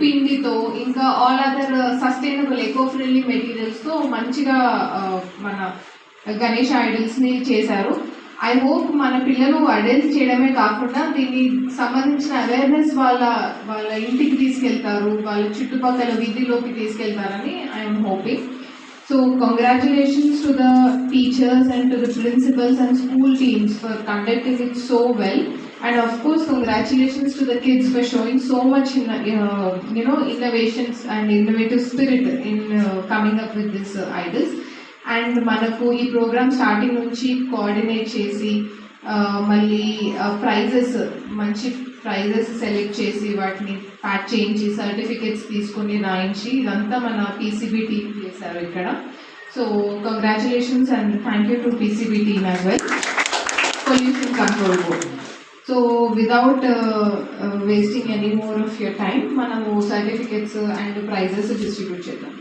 పిండితో ఇంకా all other sustainable eco friendly మెటీరియల్స్తో మంచిగా uh, మన గణేష్ ఐడల్స్ని చేశారు. ఐ హోప్ మన పిల్లలు అడల్ట్స్ చేయడమే కాకుండా దీనికి సంబంధించిన అవేర్నెస్ వాళ్ళ వాళ్ళ ఇంటికి తీసుకెళ్తారు వాళ్ళ చుట్టుపక్కల వీధిలోకి తీసుకెళ్తారని I'm hoping so congratulations to the teachers and to the principals and school teams for conducting it so well and of course congratulations to the kids for showing so much in you know innovations and innovative spirit in coming up with this ideas and మనకు ఈ program starting నుంచి coordinate చేసి మళ్ళీ prices మంచి prizes select చేసి వాటిని pack చేయించి certificates తీసుకొని రాయించి ఇదంతా మన పీసీబీ టీం చేశారు ఇక్కడ. So congratulations and thank you to PCB team as well pollution control board so without wasting any more of your time మనము సర్టిఫికెట్స్ అండ్ ప్రైజెస్ డిస్ట్రిబ్యూట్ చేద్దాం.